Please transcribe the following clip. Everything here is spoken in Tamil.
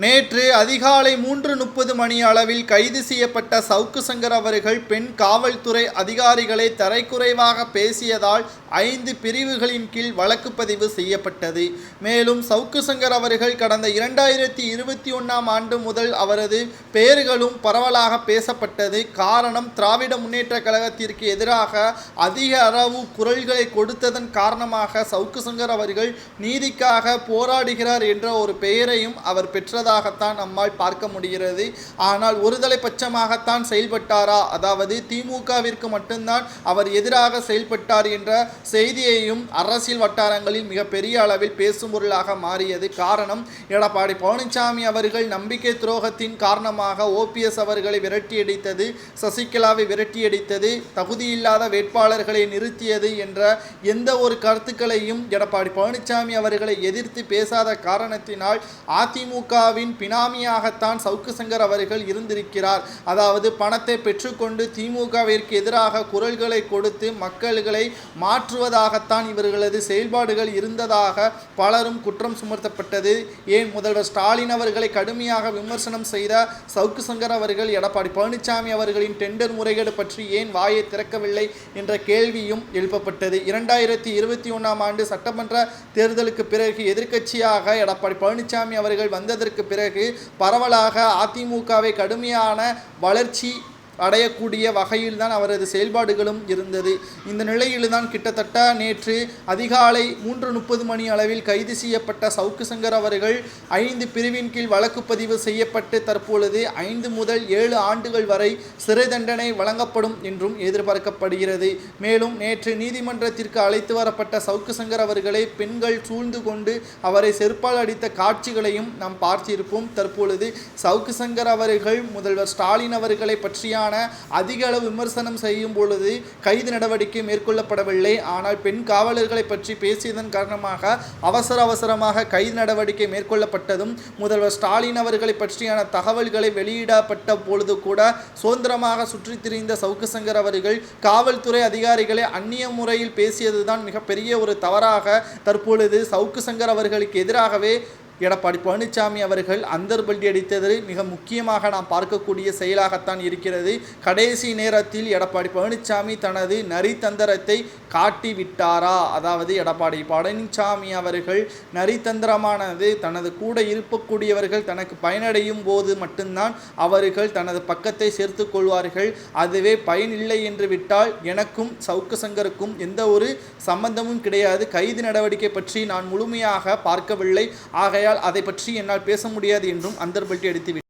நேற்று அதிகாலை மூன்று முப்பது மணி அளவில் கைது செய்யப்பட்ட சவுக்கு சங்கர் அவர்கள் பெண் காவல்துறை அதிகாரிகளை தரைக்குறைவாக பேசியதால் ஐந்து பிரிவுகளின் கீழ் வழக்கு பதிவு செய்யப்பட்டது. மேலும் சவுக்கு சங்கர் அவர்கள் கடந்த இரண்டாயிரத்தி இருபத்தி ஒன்றாம் ஆண்டு முதல் அவரது பெயர்களும் பரவலாக பேசப்பட்டது. காரணம் திராவிட முன்னேற்ற கழகத்திற்கு எதிராக அதிக அளவு குரல்களை கொடுத்ததன் காரணமாக சவுக்கு சங்கர் அவர்கள் நீதிக்காக போராடுகிறார் என்ற ஒரு பெயரையும் அவர் பெற்ற பெற்றதாகத்தான் நம்மால் பார்க்க முடிகிறது. ஆனால் ஒருதலை பட்சமாகத்தான் செயல்பட்டாரா? அதாவது திமுகவிற்கு மட்டும்தான் அவர் எதிராக செயல்பட்டார் என்ற செய்தியையும் அரசியல் வட்டாரங்களில் மிக பெரிய அளவில் பேசும் பொருளாக மாறியது. காரணம் எடப்பாடி பழனிசாமி அவர்கள் நம்பிக்கை துரோகத்தின் காரணமாக ஓபிஎஸ் அவர்களை விரட்டியடித்தது சசிகலாவை விரட்டியடித்தது தகுதியில்லாத வேட்பாளர்களை நிறுத்தியது என்ற எந்த ஒரு கருத்துக்களையும் எடப்பாடி பழனிசாமி அவர்களை எதிர்த்து பேசாத காரணத்தினால் அதிமுக அதிமுகவின் பினாமியாகத்தான் சவுக்கு சங்கர் அவர்கள் இருந்திருக்கிறார். அதாவது பணத்தை பெற்றுக்கொண்டு திமுகவிற்கு எதிராக குரல்களை கொடுத்து மக்கள்களை மாற்றுவதாகத்தான் இவர்களது செயல்பாடுகள் இருந்ததாக பலரும் குற்றம் சுமர்த்தப்பட்டது ஏன் முதல்வர் ஸ்டாலின் அவர்களை கடுமையாக விமர்சனம் செய்த சவுக்கு சங்கர் அவர்கள் எடப்பாடி பழனிசாமி அவர்களின் டெண்டர் முறைகேடு பற்றி ஏன் வாயை திறக்கவில்லை என்ற கேள்வியும் எழுப்பப்பட்டது. இரண்டாயிரத்தி இருபத்தி ஒன்றாம் ஆண்டு சட்டமன்ற தேர்தலுக்கு பிறகு எதிர்க்கட்சியாக எடப்பாடி பழனிசாமி அவர்கள் வந்ததற்கு பிறகு பரவலாக அதிமுகவை கடுமையான வளர்ச்சி அடையக்கூடிய வகையில் தான் அவரது செயல்பாடுகளும் இருந்தது. இந்த நிலையில்தான் கிட்டத்தட்ட நேற்று அதிகாலை மூன்று முப்பது மணி அளவில் கைது செய்யப்பட்ட சவுக்கு சங்கர் அவர்கள் ஐந்து பிரிவின் கீழ் வழக்கு பதிவு செய்யப்பட்டு தற்பொழுது ஐந்து முதல் ஏழு ஆண்டுகள் வரை சிறை தண்டனை வழங்கப்படும் என்றும் எதிர்பார்க்கப்படுகிறது. மேலும் நேற்று நீதிமன்றத்திற்கு அழைத்து வரப்பட்ட சவுக்கு சங்கர் அவர்களை பெண்கள் சூழ்ந்து கொண்டு அவரை செருப்பால் அடித்த காட்சிகளையும் நாம் பார்த்திருப்போம். தற்பொழுது சவுக்கு சங்கர் அவர்கள் முதல்வர் ஸ்டாலின் அவர்களை பற்றிய மீதான அதிக அளவு விமர்சனம் செய்யும் பொழுது கைது நடவடிக்கை மேற்கொள்ளப்படவில்லை. ஆனால் பெண் காவலர்களை பற்றி பேசியதன் காரணமாக அவசர அவசரமாக கைது நடவடிக்கை மேற்கொள்ளப்பட்டதும் முதல்வர் ஸ்டாலின் அவர்களை பற்றியான தகவல்களை வெளியிடப்பட்ட பொழுது கூட சுதந்திரமாக சுற்றித் திரிந்த சவுக்கு சங்கர் அவர்கள் காவல்துறை அதிகாரிகளை அந்நிய முறையில் பேசியதுதான் மிகப்பெரிய ஒரு தவறாக தற்பொழுது சவுக்கு சங்கர் அவர்களுக்கு எதிராகவே எடப்பாடி பழனிசாமி அவர்கள் அந்தர்பல்டி அடித்தது மிக முக்கியமாக நாம் பார்க்கக்கூடிய செயலாகத்தான் இருக்கிறது. கடைசி நேரத்தில் எடப்பாடி பழனிசாமி தனது நரித்தந்திரத்தை காட்டி விட்டாரா அதாவது எடப்பாடி பழனிசாமி அவர்கள் நரித்தந்திரமானது தனது கூட இருக்கக்கூடியவர்கள் தனக்கு பயனடையும் போது மட்டும்தான் அவர்கள் தனது பக்கத்தை சேர்த்து கொள்வார்கள். அதுவே பயனில்லை என்று விட்டால் எனக்கும் சவுக்கு சங்கருக்கும் எந்த ஒரு சம்பந்தமும் கிடையாது. கைது நடவடிக்கை பற்றி நான் முழுமையாக பார்க்கவில்லை. ஆகையால் அதை பற்றி என்னால் பேச முடியாது என்றும் அந்தர்பல்ட்டி அடித்து